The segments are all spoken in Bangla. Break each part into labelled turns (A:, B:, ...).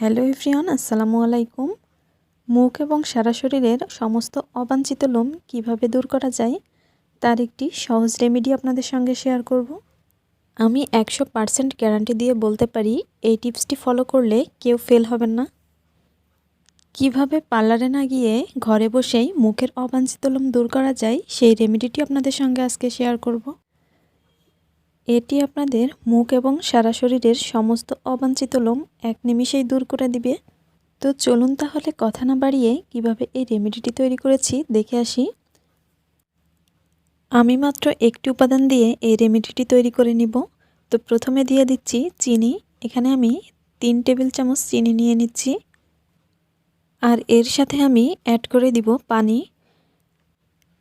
A: হ্যালো এভরিওয়ান, আসসালামু আলাইকুম। মুখ এবং সারা শরীরের সমস্ত অবাঞ্ছিত লোম কীভাবে দূর করা যায়, তার একটি সহজ রেমেডি আপনাদের সঙ্গে শেয়ার করব। আমি একশো পারসেন্ট গ্যারান্টি দিয়ে বলতে পারি, এই টিপসটি ফলো করলে কেউ ফেল হবেন না। কীভাবে পার্লারে না গিয়ে ঘরে বসেই মুখের অবাঞ্ছিত লোম দূর করা যায়, সেই রেমেডিটি আপনাদের সঙ্গে আজকে শেয়ার করব। এটি আপনাদের মুখ এবং সারা শরীরের সমস্ত অবাঞ্ছিত লোম এক নিমিষেই দূর করে দিবে। তো চলুন তাহলে কথা না বাড়িয়ে কীভাবে এই রেমেডিটি তৈরি করেছি দেখে আসি। আমি মাত্র একটি উপাদান দিয়ে এই রেমেডিটি তৈরি করে নিব। তো প্রথমে দিয়ে দিচ্ছি চিনি। এখানে আমি তিন টেবিল চামচ চিনি নিয়ে নিচ্ছি। আর এর সাথে আমি অ্যাড করে দিব পানি।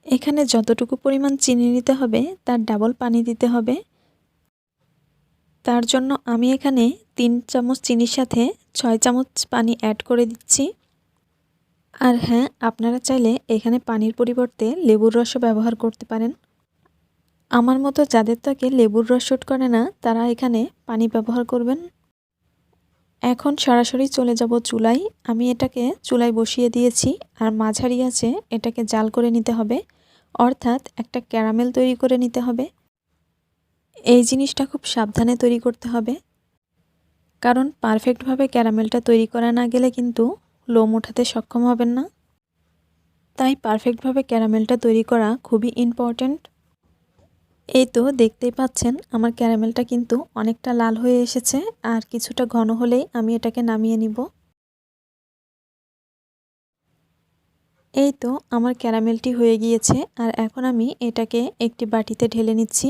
A: এখানে যতটুকু পরিমাণ চিনি নিতে হবে, তার ডাবল পানি দিতে হবে। তার জন্য আমি এখানে তিন চামচ চিনির সাথে ছয় চামচ পানি অ্যাড করে দিচ্ছি। আর হ্যাঁ আপনারা চাইলে এখানে পানির পরিবর্তে লেবুর রসও ব্যবহার করতে পারেন। আমার মতো যাদের ত্বকে লেবুর রস শ্যুট করে না, তারা এখানে পানি ব্যবহার করবেন। এখন সরাসরি চলে যাব চুলাই আমি এটাকে চুলাই বসিয়ে দিয়েছি, আর মাঝারি আছে, এটাকে জাল করে নিতে হবে। অর্থাৎ একটা ক্যারামেল তৈরি করে নিতে হবে। এই জিনিসটা খুব সাবধানে তৈরি করতে হবে। কারণ পারফেক্টভাবে ক্যারামেলটা তৈরি করা না গেলে কিন্তু লোম ওঠাতে সক্ষম হবেন না। তাই পারফেক্টভাবে ক্যারামেলটা তৈরি করা খুবই ইম্পর্ট্যান্ট এই তো দেখতেই পাচ্ছেন, আমার ক্যারামেলটা কিন্তু অনেকটা লাল হয়ে এসেছে আর কিছুটা ঘন হলেই আমি এটাকে নামিয়ে নিব। এই তো আমার ক্যারামেলটি হয়ে গিয়েছে আর এখন আমি এটাকে একটি বাটিতে ঢেলে নিচ্ছি।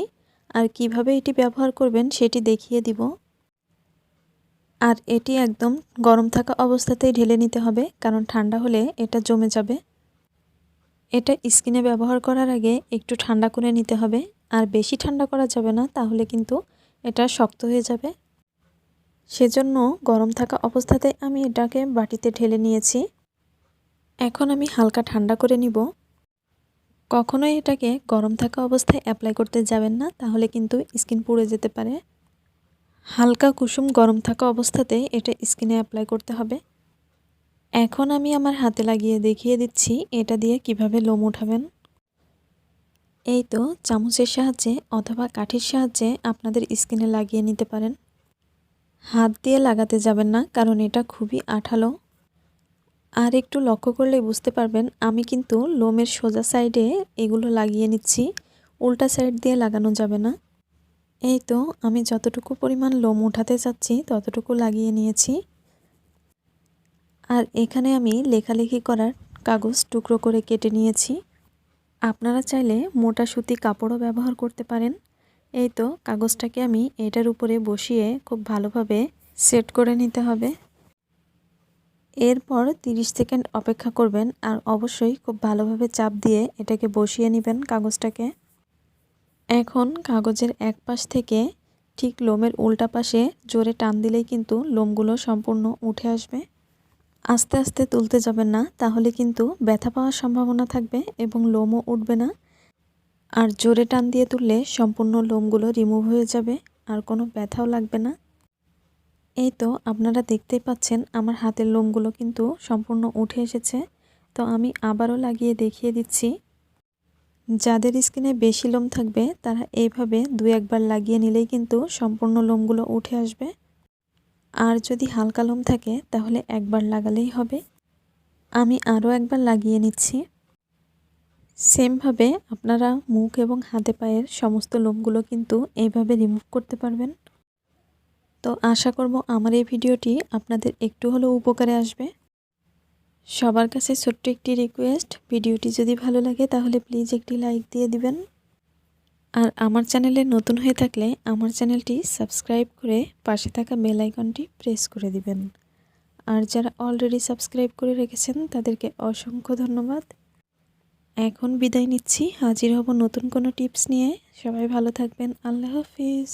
A: আর কীভাবে এটি ব্যবহার করবেন সেটি দেখিয়ে দিব। আর এটি একদম গরম থাকা অবস্থাতেই ঢেলে নিতে হবে, কারণ ঠান্ডা হলে এটা জমে যাবে। এটা স্কিনে ব্যবহার করার আগে একটু ঠান্ডা করে নিতে হবে, আর বেশি ঠান্ডা করা যাবে না, তাহলে কিন্তু এটা শক্ত হয়ে যাবে। সেজন্য গরম থাকা অবস্থাতে আমি এটাকে বাটিতে ঢেলে নিয়েছি। এখন আমি হালকা ঠান্ডা করে নিব। কখনোই এটাকে গরম থাকা অবস্থায় অ্যাপ্লাই করতে যাবেন না, তাহলে কিন্তু স্কিন পুড়ে যেতে পারে। হালকা কুসুম গরম থাকা অবস্থাতে এটা স্কিনে অ্যাপ্লাই করতে হবে। এখন আমি আমার হাতে লাগিয়ে দেখিয়ে দিচ্ছি এটা দিয়ে কীভাবে লোম উঠাবেন এই তো চামচের সাহায্যে অথবা কাঠির সাহায্যে আপনাদের স্কিনে লাগিয়ে নিতে পারেন। হাত দিয়ে লাগাতে যাবেন না, কারণ এটা খুবই আঠালো। আর একটু লক্ষ্য করলেই বুঝতে পারবেন, আমি কিন্তু লোমের সোজা সাইডে এগুলো লাগিয়ে নিচ্ছি, উল্টা সাইড দিয়ে লাগানো যাবে না। এই তো, আমি যতটুকু পরিমাণ লোম উঠাতে চাচ্ছি, ততটুকু লাগিয়ে নিয়েছি। আর এখানে আমি লেখালেখি করার কাগজ টুকরো করে কেটে নিয়েছি। আপনারা চাইলে মোটা সুতি কাপড়ও ব্যবহার করতে পারেন। এই তো, কাগজটাকে আমি এটার উপরে বসিয়ে খুব ভালোভাবে সেট করে নিতে হবে। এরপর 30 সেকেন্ড অপেক্ষা করবেন আর অবশ্যই খুব ভালোভাবে চাপ দিয়ে এটাকে বসিয়ে নেবেন কাগজটাকে। এখন কাগজের এক পাশ থেকে ঠিক লোমের উল্টা পাশে জোরে টান দিলেই কিন্তু লোমগুলো সম্পূর্ণ উঠে আসবে। আস্তে আস্তে তুলতে যাবেন না, তাহলে কিন্তু ব্যথা পাওয়ার সম্ভাবনা থাকবে এবং লোমও উঠবে না। আর জোরে টান দিয়ে তুললে সম্পূর্ণ লোমগুলো রিমুভ হয়ে যাবে, আর কোনো ব্যথাও লাগবে না। এই তো আপনারা দেখতেই পাচ্ছেন আমার হাতের লোমগুলো কিন্তু সম্পূর্ণ উঠে এসেছে। তো আমি আবারও লাগিয়ে দেখিয়ে দিচ্ছি। যাদের স্কিনে বেশি লোম থাকবে, তারা এইভাবে দু একবার লাগিয়ে নিলেই কিন্তু সম্পূর্ণ লোমগুলো উঠে আসবে। আর যদি হালকা লোম থাকে, তাহলে একবার লাগালেই হবে। আমি আরও একবার লাগিয়ে নিচ্ছি। সেমভাবে আপনারা মুখ এবং হাতে পায়ের সমস্ত লোমগুলো কিন্তু এইভাবে রিমুভ করতে পারবেন। তো আশা করব আমার এই ভিডিওটি আপনাদের একটু হলেও উপকারে আসবে। সবার কাছে ছোট্ট একটি রিকোয়েস্ট ভিডিওটি যদি ভালো লাগে তাহলে প্লিজ একটি লাইক দিয়ে দিবেন। আর আমার চ্যানেলে নতুন হয়ে থাকলে আমার চ্যানেলটি সাবস্ক্রাইব করে পাশে থাকা বেল আইকনটি প্রেস করে দিবেন। আর যারা অলরেডি সাবস্ক্রাইব করে রেখেছেন, তাদেরকে অসংখ্য ধন্যবাদ। এখন বিদায় নিচ্ছি, হাজির হব নতুন কোনো টিপস নিয়ে। সবাই ভালো থাকবেন, আল্লাহ হাফিজ।